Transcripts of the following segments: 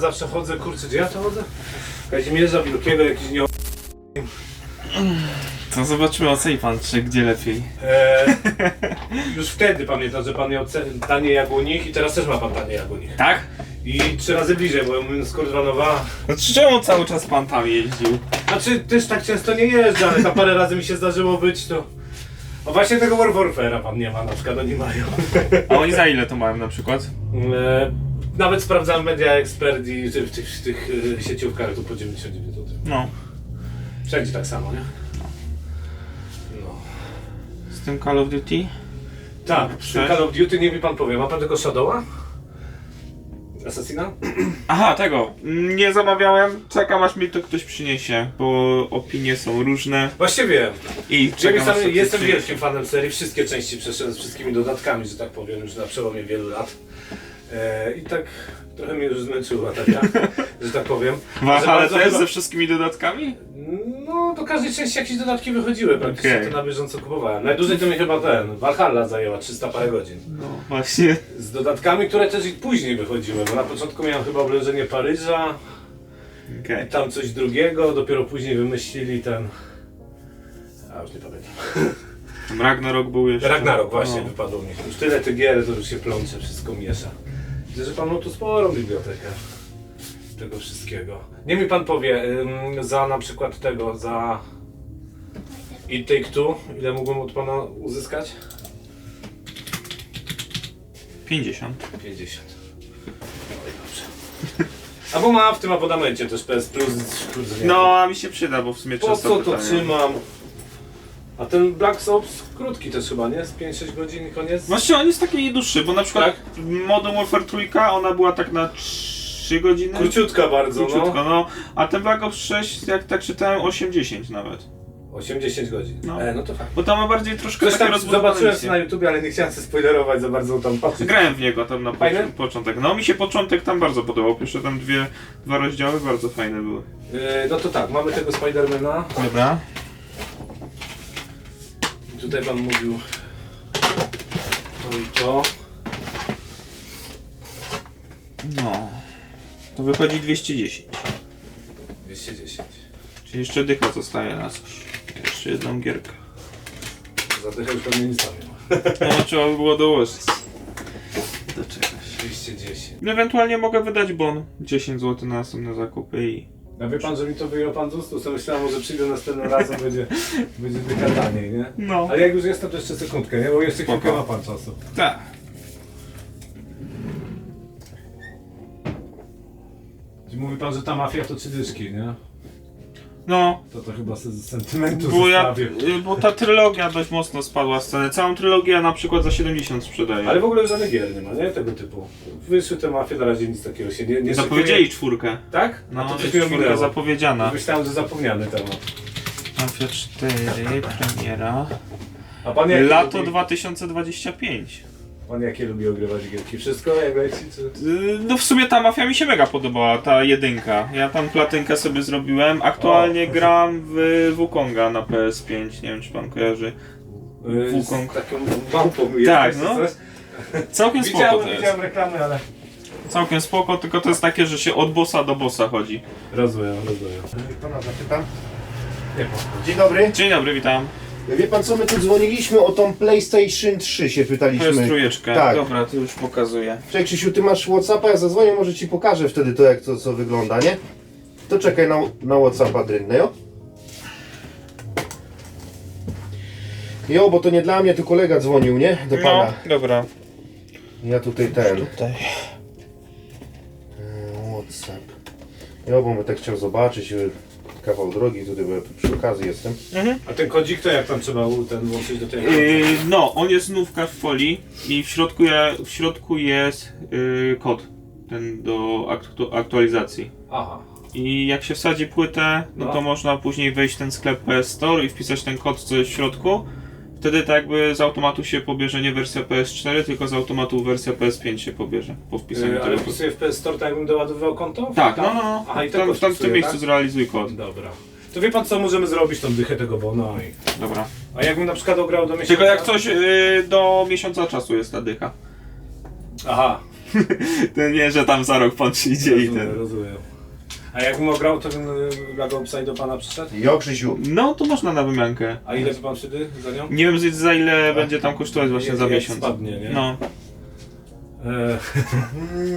Zawsze chodzę, kurczę, gdzie ja to chodzę? Kazimierza Wielkiego, jakiś nie... To zobaczymy, oceni pan, czy gdzie lepiej. Eee, już wtedy pamiętam, że pan miał ce- tanie jagunik i teraz też ma pan tanie jagunik. Tak? I trzy razy bliżej, bo ja mówię z Kordwanowa. Znaczy czemu cały czas pan tam jeździł? Znaczy, też tak często nie jeżdżę, ale tam parę razy mi się zdarzyło być, to... O właśnie tego War Warfare'a pan nie ma, na przykład oni mają. A oni za ile to mają na przykład? Eee, nawet sprawdzałem Media Expert i w tych, w tych e, sieciówkach tu po 99 zł. No. Wszędzie tak samo, nie? No. Z tym Call of Duty? Tak, przy. Call of Duty nie mi pan powie, ma pan tego Shadowa? Assassina? Aha, tego. Nie zamawiałem. Czekam aż mi to ktoś przyniesie, bo opinie są różne. Właściwie, I czekam aż to sam, ktoś jestem przyniesie. wielkim fanem serii, wszystkie części przeszedłem z wszystkimi dodatkami, że tak powiem, już na przełomie wielu lat. E, I tak trochę mnie już zmęczyła ta gra, że tak powiem. Valhalla Że bardzo też chyba- ze wszystkimi dodatkami? No, do każdej części jakieś dodatki wychodziły, praktycznie Okej. to na bieżąco kupowałem. Najdłużej to mi chyba ten, Valhalla zajęła 300 parę godzin. No właśnie. Z dodatkami, które też i później wychodziły, bo na początku miałem chyba oblężenie Paryża, Okej. tam coś drugiego, dopiero później wymyślili ten... A już nie pamiętam. Tam Ragnarok był jeszcze. Ragnarok właśnie No. wypadło mi. Już tyle tych gier, to już się plącze, wszystko miesza. Widzę, że pan ma tu sporą bibliotekę tego wszystkiego. Nie mi pan powie, ym, za na przykład tego, za i Take Two, ile mógłbym od pana uzyskać? 50. 50. No i dobrze. Albo ma w tym abonamencie też PS Plus. nie No, a mi się przyda, bo w sumie Po często co to pytają. trzymam? Ten Black Ops krótki też chyba, nie? Z 5-6 godzin i koniec? Właśnie on jest taki dłuższy, bo na przykład Tak? Modern Warfare trójka, ona była tak na 3 godziny. Króciutka bardzo, Króciutko, no. no. A ten Black Ops 6, jak tak czytałem, 80 nawet. 8-10 godzin. No. E, no to fakt. Bo tam ma bardziej troszkę Coś takie tam zobaczyłem misje. na YouTubie, ale nie chciałem się spoilerować za bardzo tam patrzeć. Grałem w niego tam na Fajny? poc- początek. No mi się początek tam bardzo podobał. Pierwsze tam dwie, dwa rozdziały bardzo fajne były. E, no to tak, mamy tego Spidermana. Dobra. Tutaj pan mówił to i to. No. To wychodzi 210. 210. Czyli jeszcze dycha zostaje na coś. Jeszcze jedną gierkę. Zadycha już pewnie nie ma. No trzeba by było dołożyć. Do czegoś. 210. Ewentualnie mogę wydać bon. 10 zł na następne zakupy i... A wie pan, że mi to wyjął pan z ust? To myślałem, może przyjdę następnym razem, będzie, będzie dycha taniej, nie? No. Ale jak już jestem, to jeszcze sekundkę, nie? Bo jeszcze chwilkę ma pan czasu. Tak. Mówi pan, że ta mafia to trzy dyszki, nie? No, To to chyba se z sentymentu bo, ja, y, bo ta trylogia dość mocno spadła z ceny. Całą trylogię ja na przykład za 70 sprzedaję. Ale w ogóle żadnych gier nie ma, nie? Tego typu. Wyszły te mafie, na razie nic takiego się nie, nie Zapowiedzieli szykuje. czwórkę. Tak? A No, to jest czwórka ominęło. zapowiedziana. Myślałem, że zapomniany temat. Mafia 4, premiera. A pan Lato lubi, 2025. Pan jakie lubi ogrywać gierki? Wszystko jak leci, czy... Y, No w sumie ta mafia mi się mega podobała, ta jedynka. Ja tam platynkę sobie zrobiłem. Aktualnie O. gram w Wukonga na PS5. Nie wiem czy pan kojarzy. Yy, Wukong. Z taką małpą Tak, jesteś, no. coś? Całkiem spoko Widziałem, to jest. widziałem reklamy, ale... Całkiem spoko, tylko to jest takie, że się od bossa do bossa chodzi. Rozumiem, rozumiem. Pana zapytam. Nie. Dzień dobry. Dzień dobry, witam. Wie pan co, my tu dzwoniliśmy o tą PlayStation 3 się To jest pytaliśmy. trójeczka. Tak. Dobra, to już pokazuję. Cześć Krzysiu, ty masz Whatsappa, ja zadzwonię, może ci pokażę wtedy to jak to co wygląda, nie? To czekaj na, na Whatsappa drynne, jo? Jo, bo to nie dla mnie, to kolega dzwonił, nie? Do pana. No, dobra. Ja tutaj ten. Tutaj. e, Whatsapp. Jo, bo bym tak chciał zobaczyć kawał drogi tutaj, bo ja tu przy okazji jestem. A ten kodzik to jak tam trzeba u- ten włączyć do tej... Yy, no, on jest znówka w folii i w środku, je, w środku jest yy, kod ten do aktu, aktualizacji. Aha. I jak się wsadzi płytę, no, No. to można później wejść w ten sklep PS Store i wpisać ten kod, co jest w środku. Wtedy tak jakby z automatu się pobierze nie wersja PS4, tylko z automatu wersja PS5 się pobierze po wpisaniu Yy, ale tego wpisuję w PS Store, tak jakbym doładowywał konto? Tak, no, no, no. Aha, i tam, tam w tym miejscu tak? zrealizuj kod. Dobra. To wie pan co, możemy zrobić tą dychę tego bona i... Dobra. A jakbym na przykład ograł do miesiąca... Tylko jak coś yy, do miesiąca czasu jest ta dycha. Aha. To nie, że tam za rok pan przyjdzie i Rozumiem, ten. rozumiem. A jakbym ograł, to ten y, Lago Upside do pana przyszedł? Jo, Krzysiu. No to można na wymiankę. A ile by pan wtedy za nią? Nie wiem za ile będzie tam kosztować właśnie za Jak miesiąc. Spadnie, nie? No. E,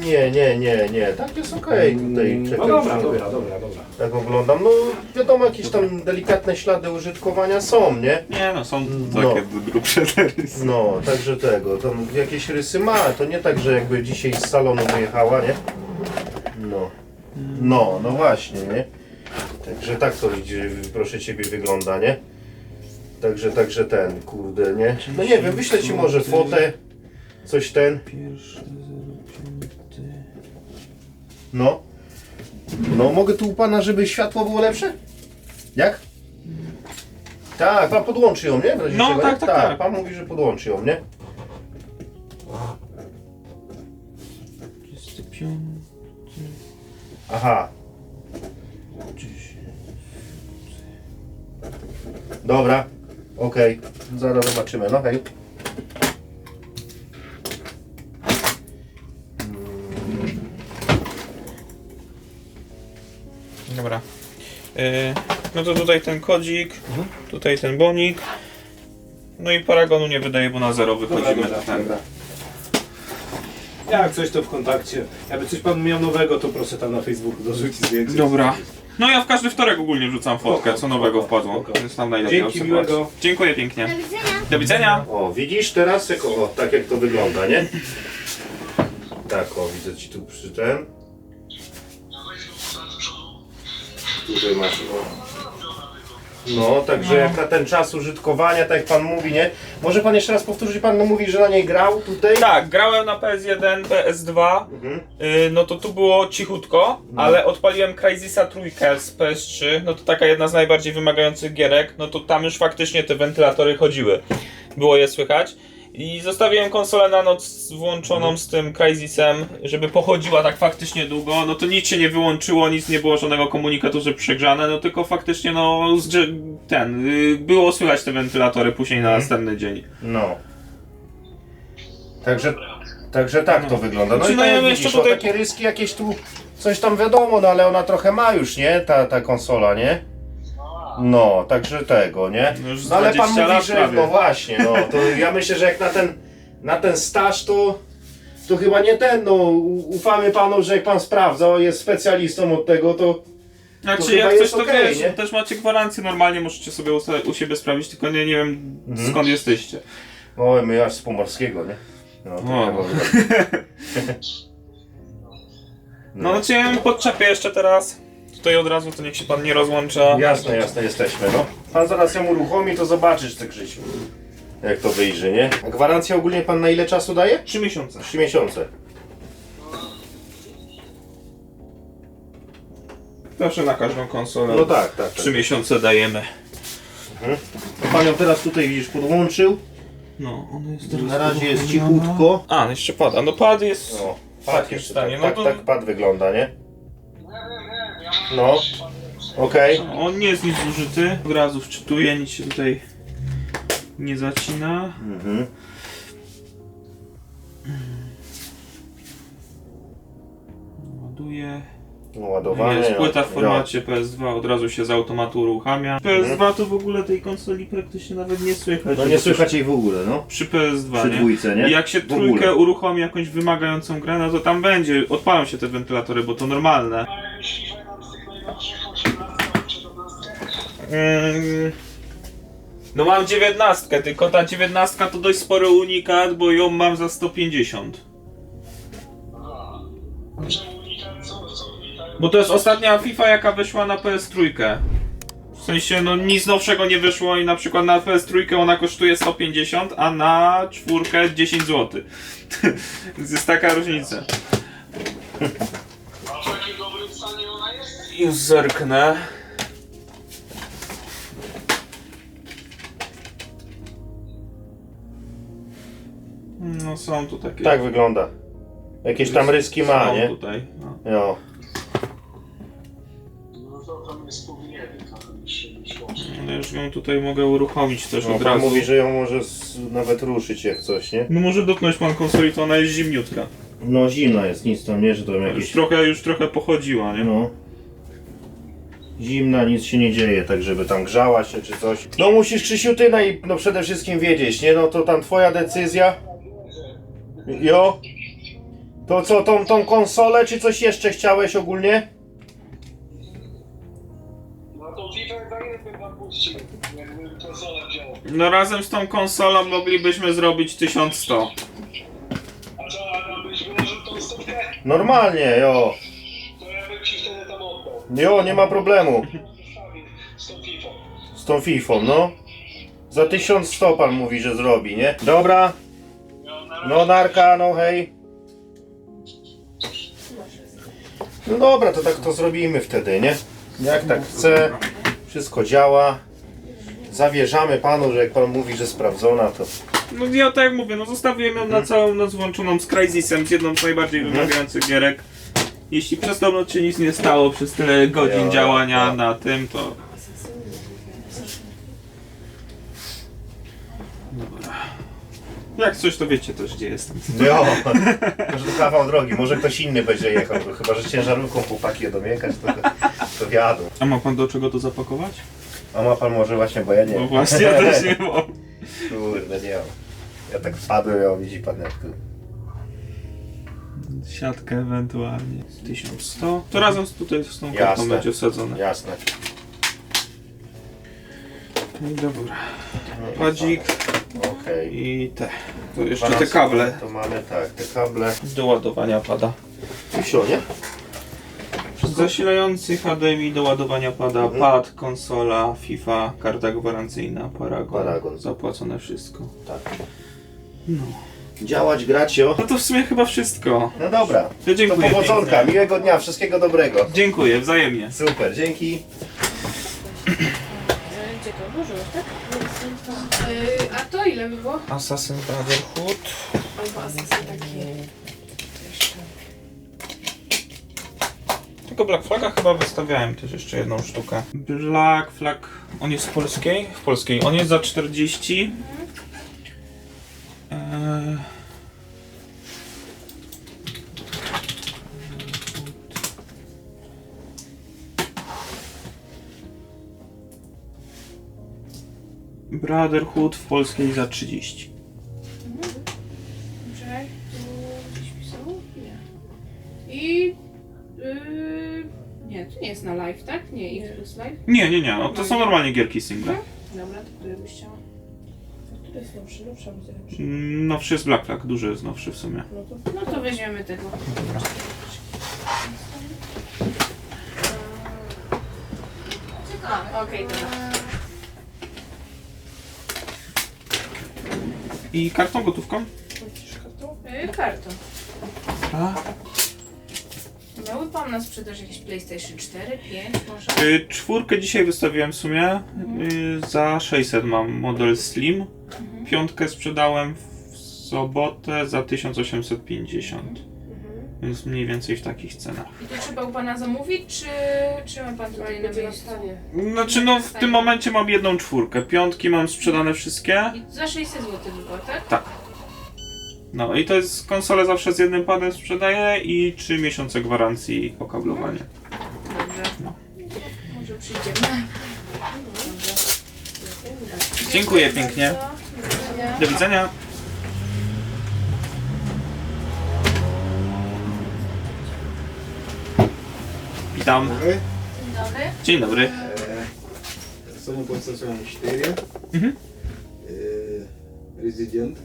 Nie, nie, nie, nie. Tak jest okej tutaj. no Czekaj, dobra, dobra, dobra, dobra. Tak oglądam. No wiadomo, jakieś tam delikatne ślady użytkowania są, nie? Nie no, są No. takie grubsze te rysy. No, także tego. Tam jakieś rysy ma. To nie tak, że jakby dzisiaj z salonu wyjechała, nie? No. No, no właśnie, nie? Także tak to idzie, proszę ciebie wygląda, nie? Także, także ten, kurde, nie? No nie wiem, wyślę ci może fotę, coś ten, Pierwszy 05. no. No, mogę tu u pana, żeby światło było lepsze? Jak? Tak, pan podłączy ją, nie? W razie No, czego, tak, nie? tak, tak. pan mówi, że podłączy ją, nie? Aha. Dobra, okej, zaraz zobaczymy, no hej. Dobra. Yy, no to tutaj ten kodzik, tutaj ten bonik. No i paragonu nie wydaje, bo na zero wychodzimy. dobra, tak. dobra. Jak coś to w kontakcie. Jakby coś pan miał nowego, to proszę tam na Facebooku dorzucić zdjęcie. Dobra. No ja w każdy wtorek ogólnie wrzucam fotkę, Spoko, co nowego spoko, wpadło. spoko. Więc tam najlepiej Dzięki, obserwować. miłego. Dziękuję pięknie. Do widzenia. Do widzenia. O, widzisz teraz, jak, o, tak jak to wygląda, nie? Tak, o, widzę ci tu przy ten. Tutaj masz, o. No, także jak na ten czas użytkowania, tak jak pan mówi, nie? Może pan jeszcze raz powtórzyć, pan no mówi, że na niej grał tutaj? Tak, grałem na PS1, PS2, Mhm. yy, no to tu było cichutko, ale odpaliłem Crysisa trójkę z PS3, no to taka jedna z najbardziej wymagających gierek, no to tam już faktycznie te wentylatory chodziły, było je słychać. I zostawiłem konsolę na noc włączoną z tym Crysisem, żeby pochodziła tak faktycznie długo, no to nic się nie wyłączyło, nic nie było żadnego komunikatu, że przegrzane, no tylko faktycznie no ten, yy, było słychać te wentylatory później na następny dzień. No. Także, także tak to wygląda. No i no tak widzisz, tutaj- takie ryski jakieś tu, coś tam wiadomo, no ale ona trochę ma już, nie? Ta, ta konsola, nie? No, także tego, nie? No już No ale pan 20 mówi, lat że prawie. no właśnie, no to ja myślę, że jak na ten, na ten staż to, to chyba nie ten, no u- ufamy panu, że jak pan sprawdza, jest specjalistą od tego, to Znaczy chyba jak coś jest to okej, wiesz, nie? też macie gwarancję normalnie, możecie sobie u, u siebie sprawdzić, tylko nie, nie wiem Mhm. skąd jesteście. o, my aż z Pomorskiego, nie? No, to O. ja powiem. No ja ją podczepię jeszcze teraz. Tutaj od razu to niech się pan nie rozłącza. Jasne, jasne, jesteśmy, no. Pan zaraz ją uruchomi, to zobaczysz te Krzysiu. Jak to wyjrzy, nie? A gwarancja ogólnie pan na ile czasu daje? Trzy miesiące. Trzy miesiące. Proszę na każdą konsolę. No tak, tak, tak. Trzy miesiące dajemy. Pan ją teraz tutaj widzisz podłączył. No, ona jest Na razie jest cichutko. A, no jeszcze pada. No pad jest... O, w pad jeszcze, stanie. tak, No tak, to tak pad wygląda, nie? No. Okej. on nie jest nic zużyty. Od razu wczytuje, nic się tutaj nie zacina. Mhm. Ładuje. No, Ładowanie. Jest płyta w no. formacie PS2, od razu się z automatu uruchamia. PS2 to w ogóle tej konsoli praktycznie nawet nie słychać. No nie słychać jej w ogóle, no. Przy PS2, Przy nie? dwójce, nie? Jak się W ogóle. trójkę uruchomi jakąś wymagającą grę, no to tam będzie, odpalą się te wentylatory, bo to normalne. Mm, No mam dziewiętnastkę, tylko ta dziewiętnastka to dość spory unikat, bo ją mam za 150. Bo to jest ostatnia FIFA jaka wyszła na PS3. W sensie, no nic nowszego nie wyszło i na przykład na PS3 ona kosztuje 150, a na czwórkę 10 zł. Więc jest taka różnica. A w jakim dobrym stanie ona jest? Już zerknę. No są tu takie. Tak wygląda. Jakieś tam ryski ma, są nie? tutaj. No. No. No to tam jest powinienie trochę niższe niż łącznie. Ale już ją tutaj mogę uruchomić też No, od pan razu. mówi, że ją może z, nawet ruszyć jak coś, nie? No może dotknąć pan konsoli, to ona jest zimniutka. No zimna jest, nic tam nie, że to Już jakieś... trochę, już trochę pochodziła, nie? No. Zimna, nic się nie dzieje, tak żeby tam grzała się czy coś. No musisz Krzysiu ty naj, no przede wszystkim wiedzieć, nie? No to tam twoja decyzja. Jo? To co, tą, tą konsolę czy coś jeszcze chciałeś ogólnie? No to FIFA za ile bym wam puścił, jakbym konsolę wziął. No razem z tą konsolą moglibyśmy zrobić 1100. A co, a byś wyłożył tą stówkę? Normalnie, jo. To ja bym ci wtedy tam oddał. Jo, nie ma problemu. Zostawię z tą FIFA. Z tą fifą, no. Za 1100 pan mówi, że zrobi, nie? Dobra, no narka, no hej. No dobra, to tak to zrobimy wtedy, nie? Jak tak chce, wszystko działa. Zawierzamy panu, że jak pan mówi, że sprawdzona, to... No ja tak jak mówię, no zostawiłem ją na całą noc włączoną z Crysisem, z jedną z najbardziej Mhm. wymagających gierek. Jeśli przez tą noc się nic nie stało, przez tyle godzin działania na tym, to... Dobra. Jak coś, to wiecie też gdzie jestem. Jo, może to kawał drogi, może ktoś inny będzie jechał, bo chyba, że ciężarówką chłopaki jedą jechać, to, to wiadą. A ma pan do czego to zapakować? A ma pan może właśnie, bo ja nie. No właśnie, ja też nie mam. Kurde, nie mam. Ja tak wpadłem, ja widzi pan jak tu. Siatkę ewentualnie. 1100. To razem z tutaj z tą kartą Jasne. będzie wsadzone. Jasne. I dobra. Padzik Okej. i te. To jeszcze te kable To mamy tak, te kable. do ładowania pada. Wsio, nie? Zasilający HDMI do ładowania pada, Mhm. pad, konsola, FIFA, karta gwarancyjna, Paragon. Paragon. Zapłacone wszystko. Tak. No. Działać, grać, jo. No to w sumie chyba wszystko. No dobra. To To dziękuję. powodzonka, pięknie. miłego dnia, wszystkiego dobrego. Dziękuję, wzajemnie. Super, dzięki. Gdzie to odłożyłeś, tak? To ile by było? Assassin Brotherhood. Albo asysy takie. Tylko Black Flaga chyba wystawiałem też jeszcze jedną sztukę. Black Flag, on jest w polskiej? W polskiej. On jest za 40. Brotherhood w polskiej za 30. Czekaj, tu gdzieś pisało? Nie. I... Yy, nie, to nie jest na live, tak? Nie, X plus live. Nie, nie, nie, no to są normalnie gierki single. Dobra, to który byś chciała? Który jest nowszy? Nowsza. Mm, Nowszy jest Black Flag, duży jest nowszy w sumie. No to, no to weźmiemy tego. A, okej, dobra. I kartą gotówką? Yy, kartą. A. Miałby pan na sprzedaż jakieś PlayStation 4, 5 może? Y, czwórkę dzisiaj wystawiłem w sumie. Y, za 600 mam model Slim. Piątkę sprzedałem w sobotę za 1850. Więc mniej więcej w takich cenach. I to trzeba u pana zamówić, czy, czy ma pan tutaj na miejscu? Znaczy no w tym momencie mam jedną czwórkę. Piątki mam sprzedane wszystkie. I za 600 zł tak? Tak. No i to jest konsolę zawsze z jednym padem sprzedaję i 3 miesiące gwarancji okablowania. Dobrze. No. Może przyjdziemy. Dziękuję pięknie. Do widzenia. Witam. Dzień dobry. Dzień dobry. Sony PlayStation 4. Mhm. E, Resident.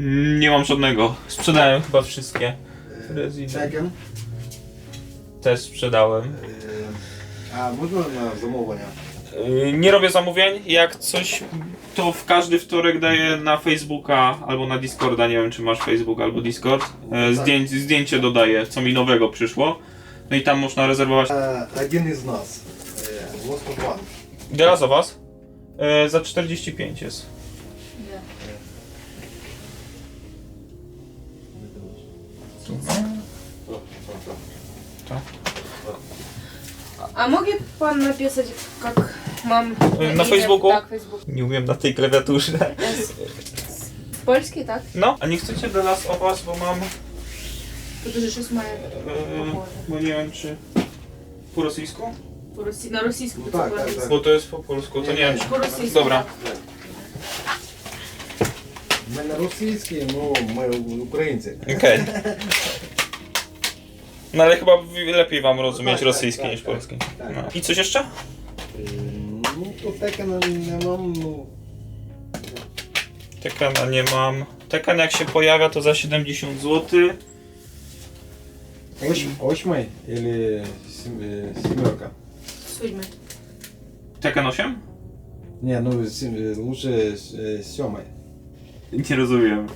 Mm, Nie mam żadnego. Sprzedałem chyba wszystkie. e, Resident. Tekken. Też sprzedałem. E, A można na zamówienia? Yy, Nie robię zamówień. Jak coś, to w każdy wtorek daję na Facebooka albo na Discorda. Nie wiem, czy masz Facebook albo Discord. E, Zdjęć, zdjęcie dodaję, co mi nowego przyszło. No i tam można rezerwować. E, Один из нас. E, Вот тут one. Dla za was? E, za 45 jest. А mogę pan napisać, jak mam E, Na imię? Facebooku? Tak, Facebook. Nie umiem na tej klawiaturze. W polskiej, tak? No, a nie chcecie The Last of Us, bo mam Тут уже щось має Eee, bo nie wiem czy... Po rosyjsku? по росі... на російську Ну, це так, по-англійську. так, Bo to jest po polsku, to nie wiem. По російську. Dobra. Ми не російські, ну ми українці. Okej. No ale chyba w- lepiej wam rozumieć tak, rosyjski tak, niż tak, polski. tak. No. I coś jeszcze? Е, Ну, то таке не, не mam, ну, Tekana nie mam. Tekan jak się pojawia to za 70 zł. Оч, очмай или сем- э, семерка? Судьми. Tekan 8? Не, ну сем- э, лучше э, семой. Nie rozumiem.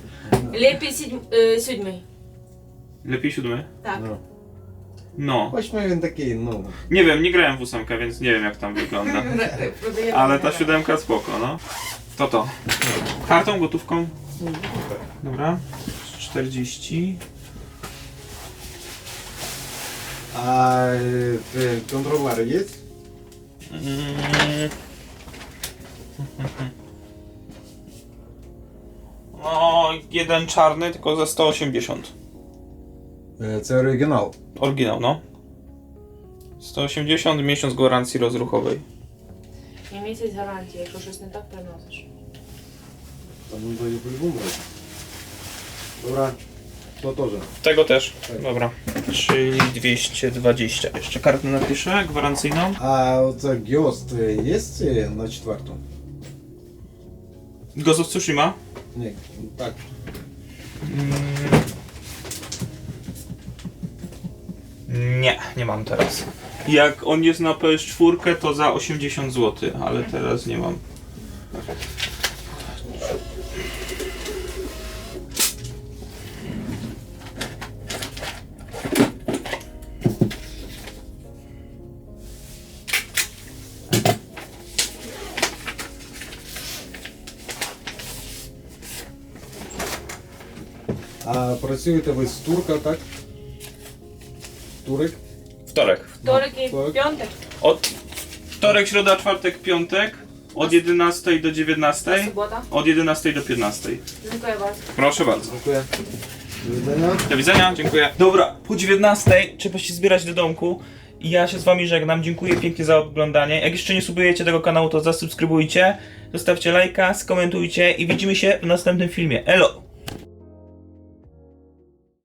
Лепі сідьм... е, сьомий. Lepiej siódmy? Так. Ну. No. Очмай він такий, ну. Nie wiem, nie grałem w ósemkę, więc nie wiem jak tam wygląda. Продаємо. Ale ta siódemka spoko, no. To to. Kartą, gotówką? Dobra. 40. А э, э, контролер есть? Mm. No, jeden czarny, tylko za 180. Е, Це оригінал. Oryginał, no. 180 miesiąc gwarancji rozruchowej. І місяць гарантії, якщо щось не так приносиш. Там ну, вроде по-любому брать. No Motorze. Tego też. Tak. Dobra. Czyli 220. Jeszcze kartę napiszę, gwarancyjną. A co, Ghost e, jest e, na czwartą? Ghost of Tsushima? Nie, tak. Mm. Nie, nie mam teraz. Jak on jest na PS4, to za 80 zł, ale teraz nie mam. А працюєте ви з турка, так? Турek? Wtorek. Вторик і так. п'ятик. Od wtorek, środa, czwartek, piątek. Od 11 do 19. Субота. Od 11 do 15. Dziękuję bardzo. Proszę bardzo. Дякую. До widzenia. Do widzenia, dziękuję. Dobra, po 19 trzeba się zbierać do domku. I ja się z wami żegnam. Dziękuję pięknie za oglądanie. Jak jeszcze nie subujecie tego kanału, to zasubskrybujcie, zostawcie lajka, skomentujcie i widzimy się w następnym filmie. Elo!